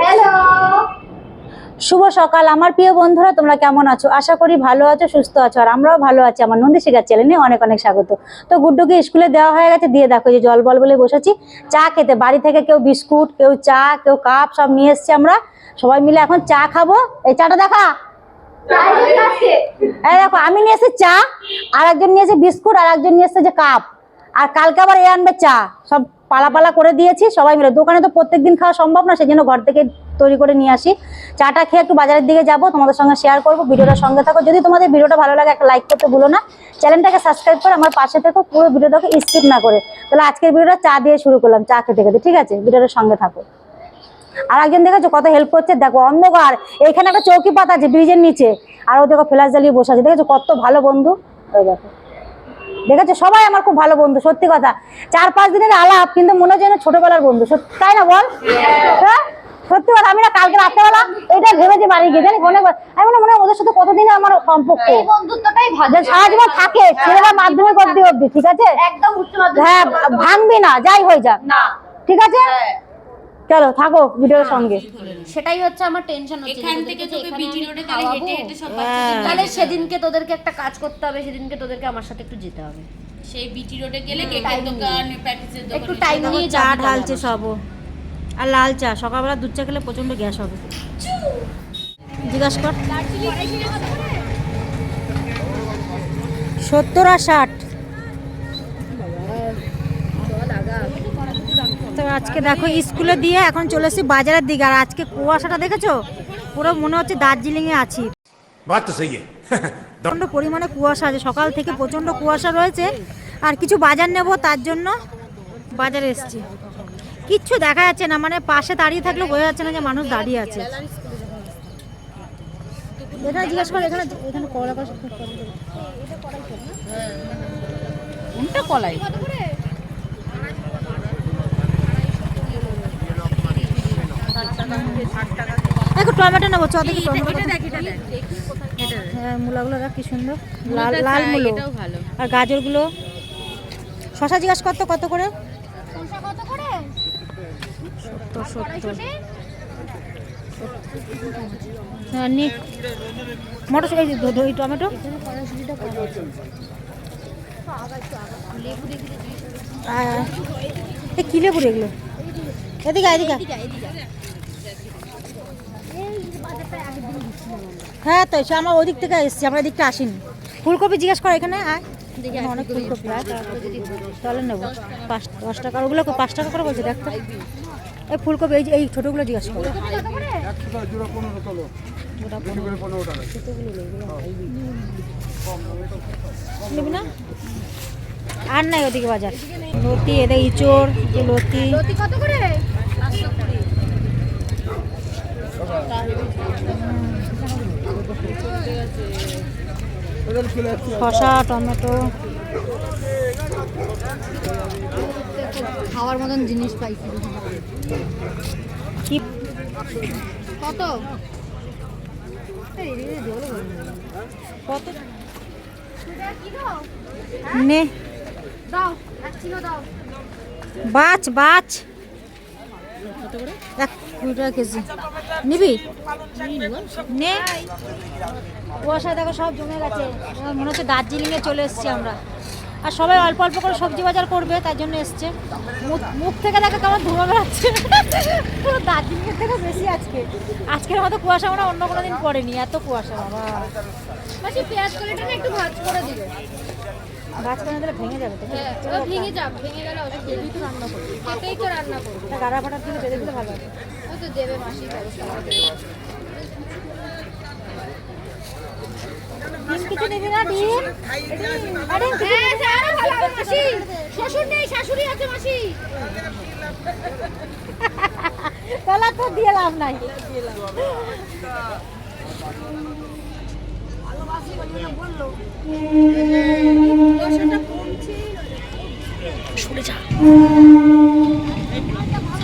Hello শুভ সকাল আমার প্রিয় বন্ধুরা তোমরা কেমন আছো? আশা করি ভালো আছো সুস্থ আছো আর আমরাও ভালো আছি। আমার নন্দী শিকার চ্যানেলে অনেক অনেক স্বাগত। তো গুড্ডুকে স্কুলে দেওয়া হয়ে গেছে দিয়ে দেখো যে জল বল বলে বসেছি। চা খেতে বাড়ি থেকে কেউ বিস্কুট কেউ চা কেউ কাপ সব নিয়ে এসছি আমরা। সবাই মিলে এখন চা খাব। এই চাটা দেখা। দেখো আমি নিয়ে এসেছি চা আর একজন নিয়ে এসে বিস্কুট আর একজন নিয়ে এসেছে যে কাপ আর কালকে আবার এ আনবে চা। সব পালা পালা করে দিয়েছি, সবাই মিলে। দোকানে তো প্রত্যেকদিন খাওয়া সম্ভব না সেই জন্য ঘর থেকে তৈরি করে নিয়ে আসি। চাটা খেয়ে একটু বাজারের দিকে যাব, তোমাদের সঙ্গে শেয়ার করব ভিডিওটার সঙ্গে থাকো। যদি তোমাদের ভিডিওটা ভালো লাগে, একটা লাইক করতে ভুলো না চ্যানেলটাকে সাবস্ক্রাইব করে আমার পাশে থেকো, পুরো ভিডিওটাকে স্কিপ না করে। তাহলে আজকের ভিডিওটা চা দিয়ে শুরু করলাম, চা খেতে খেতে, ঠিক আছে? ভিডিওটার সঙ্গে থাকো। আর একজন দেখেছ কত হেল্প করছে? দেখো, অন্ধকার। এখানে একটা চৌকি পাতা আছে ব্রিজের নিচে। আর ও দেখো ফ্ল্যাশ জ্বালিয়ে বসে আছে। দেখেছ কত ভালো বন্ধু? ওই দেখো। দেখেছ? সবাই আমার খুব ভালো বন্ধু সত্যি কথা। চার পাঁচ দিনের আলাপ কিন্তু মনে হচ্ছে যেন ছোটবেলার বন্ধু। তাই না বল? হ্যাঁ? সত্যি কথা আমি না কালকে রাত্রেবেলা এটা ভেবেছি বাড়ি গিয়ে। জানি অনেক আমি মনে মনে হয় ওদের সাথে কতদিন আমার সম্পর্ক? যে সারা জীবন থাকে ছেলেরা মাধ্যমিক অব্দি অব্দি ঠিক আছে? একদম হ্যাঁ ভাঙবি না যাই হয়ে যাক। ঠিক আছে? চলো থাকো ভিডিওর সঙ্গে। সেটাই হচ্ছে আমার টেনশন হচ্ছে এখান থেকে তোকে বিটি রোডে তাহলে। হেঁটে হেঁটে সব বাচ্চাদের তাহলে সেদিনকে তোদেরকে একটা কাজ করতে হবে সেদিনকে তোদেরকে আমার সাথে একটু যেতে হবে। সেই বিটি রোডে গেলে কেকের দোকান প্যাটিসের দোকান একটু টাইম নিয়ে চা ঢালছে সব। আর লাল চা সকালবেলা দুধ চা খেলে প্রচণ্ড গ্যাস হবে। জিজ্ঞাসা কর। সত্তর আর ষাট। তো আজকে দেখো স্কুলে দিয়ে এখন চলে এসেছি বাজারের দিকে। আর আজকে কুয়াশাটা দেখেছ? পুরো মনে হচ্ছে দার্জিলিংয়ে আছি। প্রচণ্ড পরিমাণে কুয়াশা আছে। সকাল থেকে প্রচণ্ড কুয়াশা রয়েছে। আর কিছু বাজার নেব তার জন্য বাজারে এসছি। কিচ্ছু দেখা যাচ্ছে না। মানে পাশে দাঁড়িয়ে থাকলে বোঝা যাচ্ছে না যে মানুষ দাঁড়িয়ে আছে। জিজ্ঞাসা করে এখানে এখানে কলা কলাই। একটু টমেটো নেব চ দেখি টমেটো দেখ হ্যাঁ মূলাগুলো দেখ কি সুন্দর। লাল লাল মূলো। আর গাজরগুলো? শশা জিজ্ঞাসা করতো কত করে? সত্তর সত্তর। হ্যাঁ নি। মটর এই ধ- ধ- টমেটো। কি লেবু এগুলো? এদিকে এদিকে হ্যাঁ তো সে আমরা ওদিক থেকে এসেছি, আমরা এদিকটা আসিনি। ফুলকপি জিজ্ঞেস কর, এখানে আয়। অনেক ফুলকপি আয় তাহলে নেব। পাঁচ, দশ টাকা, ওগুলো পাঁচ টাকা করে বলছে দেখতে এই ফুলকপি, এই এই ছোটোগুলো জিজ্ঞেস করো। নিবি না? আর নাই ওদিকে বাজার। লতি, এদের ইচোর লতি। লতি কত করে? শসা টমেটো। খাওয়ার মতন জিনিস পাইছি কত? কত? নে। দাও দাও। বাচ বাচ এক কুড়ি কেজি নিবি? নে। কুয়াশা দেখো সব জমে গেছে। মনে হচ্ছে দার্জিলিংয়ে চলে এসেছি আমরা। আর সবাই অল্প অল্প করে সবজি বাজার করবে, তার জন্য এসছে। মুখ- থেকে দেখো কেমন ধুমা বেড়াচ্ছে পুরো দার্জিলিংয়ের থেকে বেশি আজকে। আজকের মতো কুয়াশা আমরা অন্য কোনো দিন পড়েনি। এত কুয়াশা, বাবা। পেঁয়াজ কলিটা একটু ভাজ করে দিবে। গাছ দিলে ভেঙে যাবে তো। হ্যাঁ ওটা ভেঙে যাবে ভেঙে গেলে ওটা কেটেই তো রান্না করবে। কেটেই তো রান্না করবে। গাড়া ফাটার দিলে বেঁধে দিলে ভালো হবে ও তো দেবে মাসি ব্যবস্থা। করে দেবে। ডিম কিছু নিবি না ডিম? আরে হ্যাঁ, সে ভালো হবে, মাসি। শ্বশুর নেই শাশুড়ি আছে মাসি। তাহলে তো দিয়ে লাভ নাই। এখন কিছু খাবে তো লাল লাল খাবে তো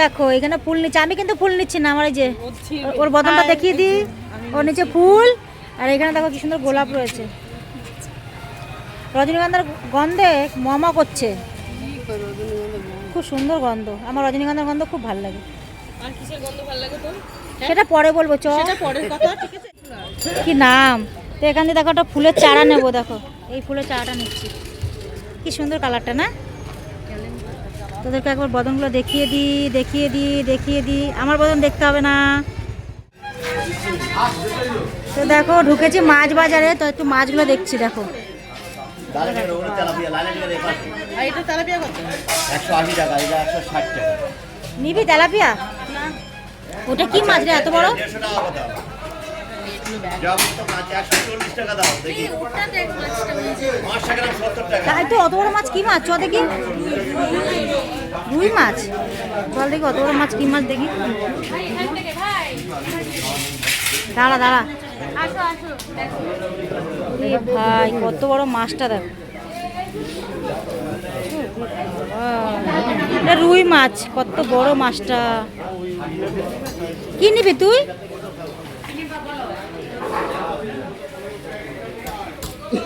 দেখো এখানে ফুল নিচ্ছে। আমি কিন্তু ফুল নিচ্ছি না আমার এই যে ওর বদনটা দেখিয়ে দিই। ওর নিচে ফুল। আর এখানে দেখো কি সুন্দর গোলাপ রয়েছে। রজনীগন্ধার গন্ধে মমা করছে। খুব সুন্দর গন্ধ। আমার রজনীগন্ধার গন্ধ খুব ভালো লাগে। আর কিসের গন্ধ ভালো লাগে তোর? সেটা পরে বলব চ। কি নাম? তো এখান থেকে দেখো একটা ফুলের চারা নেব দেখো। এই ফুলের চারাটা নিচ্ছি। কি সুন্দর কালারটা না? তোদেরকে একবার বদনগুলো দেখিয়ে দিই দেখিয়ে দিই দেখিয়ে দিই আমার বদন দেখতে হবে না। তো দেখো ঢুকেছি মাছ বাজারে তো একটু মাছগুলো দেখছি দেখো। নিবি তেলাপিয়া? ওটা কি মাছ রে এত বড়? তাই তো অত বড় মাছ কি মাছ? চ দেখি। রুই মাছ। দেখি অত বড় মাছ কি মাছ দেখি। ভাই এখান থেকে ভাই। দাঁড়া দাঁড়া। ভাই কত বড় মাছটা দেখো। রুই মাছ কত বড় মাছটা। কি নিবি তুই?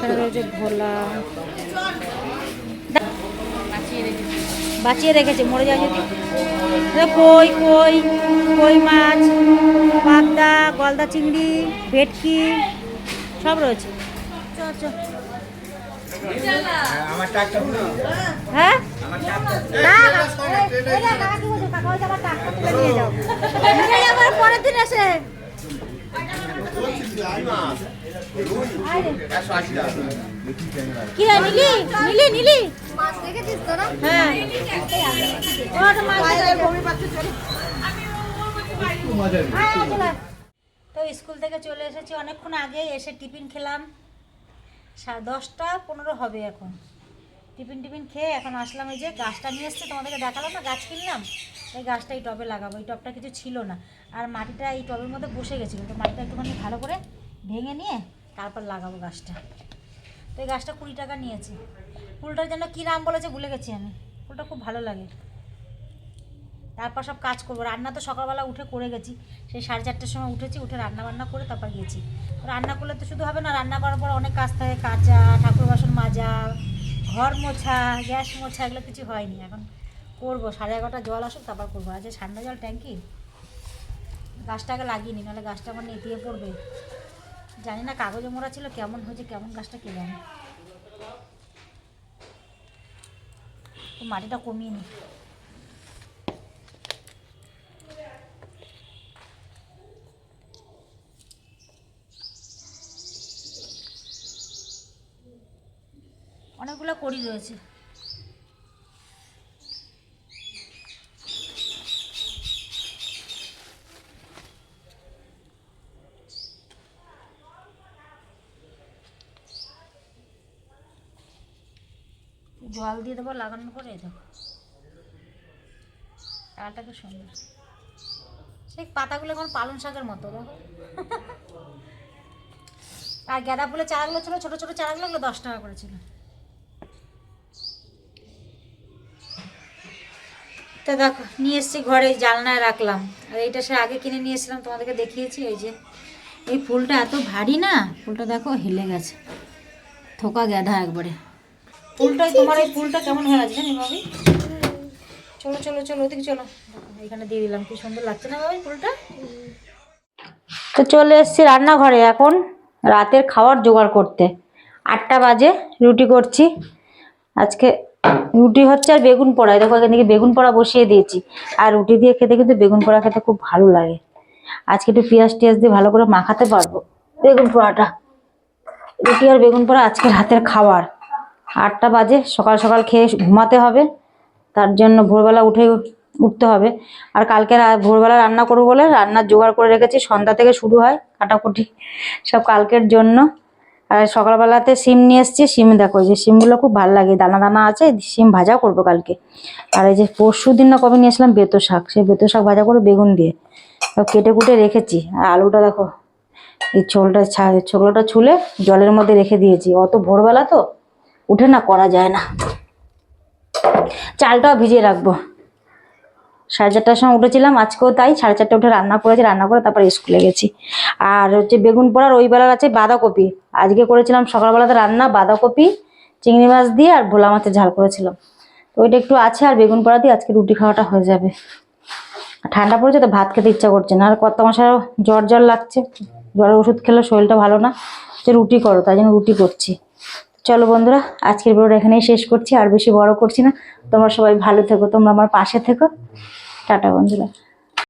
এখানে রয়েছে ভোলা। বাঁচিয়ে রেখেছে মরে যায় যদি। কই কই কই মাছ পাবদা গলদা চিংড়ি ভেটকি সব রয়েছে। হ্যাঁ? পরের দিন এসে। হ্যাঁ। তো স্কুল থেকে চলে এসেছি। অনেকক্ষণ আগে এসে টিফিন খেলাম। দশটা পনেরো হবে এখন। টিফিন টিফিন খেয়ে এখন আসলাম এই যে গাছটা নিয়ে এসছে। তোমাদেরকে দেখালাম না, গাছ কিনলাম। এই গাছটা এই টবে লাগাবো। এই টবটা কিছু ছিল না। আর মাটিটা এই টবের মধ্যে বসে গেছিল। তো মাটিটা একটুখানি ভালো করে ভেঙে নিয়ে তারপর লাগাবো গাছটা। তো এই গাছটা কুড়ি টাকা নিয়েছে। ফুলটার জন্য কী নাম বলেছে ভুলে গেছি আমি। ফুলটা খুব ভালো লাগে। তারপর সব কাজ করব। রান্না তো সকালবেলা উঠে করে গেছি। সেই সাড়ে চারটের সময় উঠেছি, উঠে রান্না বান্না করে তারপর গেছি। রান্না করলে তো শুধু হবে না, রান্না করার পর অনেক কাজ থাকে। কাঁচা, ঠাকুর বাসন মাজা, ঘর মোছা, গ্যাস মোছা, এগুলো কিছু হয়নি। এখন করব। সাড়ে এগারোটা জল আসুক, তারপর করব। আজ এই ঠান্ডা জল ট্যাঙ্কি? গাছটাকে লাগিয়ে নি, নাহলে গাছটা আমার নেতিয়ে পড়বে। জানি না কাগজে মোড়া ছিল, কেমন হয়েছে, কেমন গাছটা কে জানে। তো মাটিটা কমিয়ে নি। অনেকগুলো কড়ি রয়েছে। জল দিয়ে দেবো, লাগানোর পরে দেখো। ডালটা কি সুন্দর। সেই পাতাগুলো এখন পালং শাকের মতো, দেখো। আর গাঁদা ফুলের চারাগুলো ছিল, ছোটো ছোটো চারাগুলো ওগুলো দশ টাকা করে ছিল। তো দেখো, নিয়ে এসেছি ঘরে জানলায় রাখলাম। আর এইটা সে আগে কিনে নিয়ে এসেছিলাম, তোমাদেরকে দেখিয়েছি, এই যে। এই ফুলটা এত ভারী না, ফুলটা দেখো হেলে গেছে। থোকা গ্যাধা একবারে। ফুলটাই তোমার এই ফুলটা কেমন হয়ে আছে জানি ভাবি? চলো চলো চলো, ওদিকে চলো। এখানে দিয়ে দিলাম, কি সুন্দর লাগছে না ভাবি ফুলটা? তো চলে এসেছি রান্নাঘরে এখন, রাতের খাবার জোগাড় করতে। আটটা বাজে, রুটি করছি। আজকে রুটি হচ্ছে আর বেগুন পোড়া দেখো, এখান থেকে বেগুন পোড়া বসিয়ে দিয়েছি। আর রুটি দিয়ে খেতে কিন্তু বেগুন পোড়া খেতে খুব ভালো লাগে। আজকে একটু পেঁয়াজ টিয়াজ দিয়ে ভালো করে মাখাতে পারব, বেগুন পোড়াটা। রুটি আর বেগুন পোড়া আজকে রাতের খাবার। আটটা বাজে, সকাল সকাল খেয়ে ঘুমাতে হবে। তার জন্য ভোরবেলা উঠে উঠতে হবে। আর কালকে ভোরবেলা রান্না করব বলে রান্নার জোগাড় করে রেখেছি, সন্ধ্যা থেকে শুরু হয় কাটাকুটি সব কালকের জন্য। আর সকালবেলাতে সিম নিয়ে এসেছি। সিম দেখো যে সিমগুলো খুব ভালো লাগে, দানা দানা আছে সিম ভাজা করব কালকে। আর এই যে পরশু দিন না কবে নিয়ে আসলাম বেতো শাক, সেই বেতো শাক ভাজা করে বেগুন দিয়ে। কেটে কুটে রেখেছি। আর আলুটা দেখো, এই ছোলটা ছোলাটা ছুলে জলের মধ্যে রেখে দিয়েছি। অত ভোরবেলা তো উঠে না করা যায় না। চালটাও ভিজিয়ে রাখব। সাড়ে চারটার সময় উঠেছিলাম, আজকেও তাই সাড়ে চারটে উঠে রান্না করেছি, রান্না করে তারপরে স্কুলে গেছি। আর হচ্ছে বেগুন পোড়ার ওই বেলার আছে বাঁধাকপি। আজকে করেছিলাম সকালবেলাতে রান্না, বাঁধাকপি, চিংড়ি মাছ দিয়ে আর ভোলা মাছের ঝাল করেছিলাম। তো ওইটা একটু আছে আর বেগুন পোড়া দিয়ে আজকে রুটি খাওয়াটা হয়ে যাবে। ঠান্ডা পড়েছে তো ভাত খেতে ইচ্ছা করছে না। আর কত মাসেরও জ্বর জ্বর লাগছে, জ্বরের ওষুধ খেলে শরীরটা ভালো না। যে রুটি করো, তাই জন্য রুটি করছি। চলো বন্ধুরা, আজকের ভিডিওটা এখানেই শেষ করছি, আর বেশি বড় করছি না। তোমরা সবাই ভালো থেকো, তোমরা আমার পাশে থেকো। টাটা বন্ধুরা।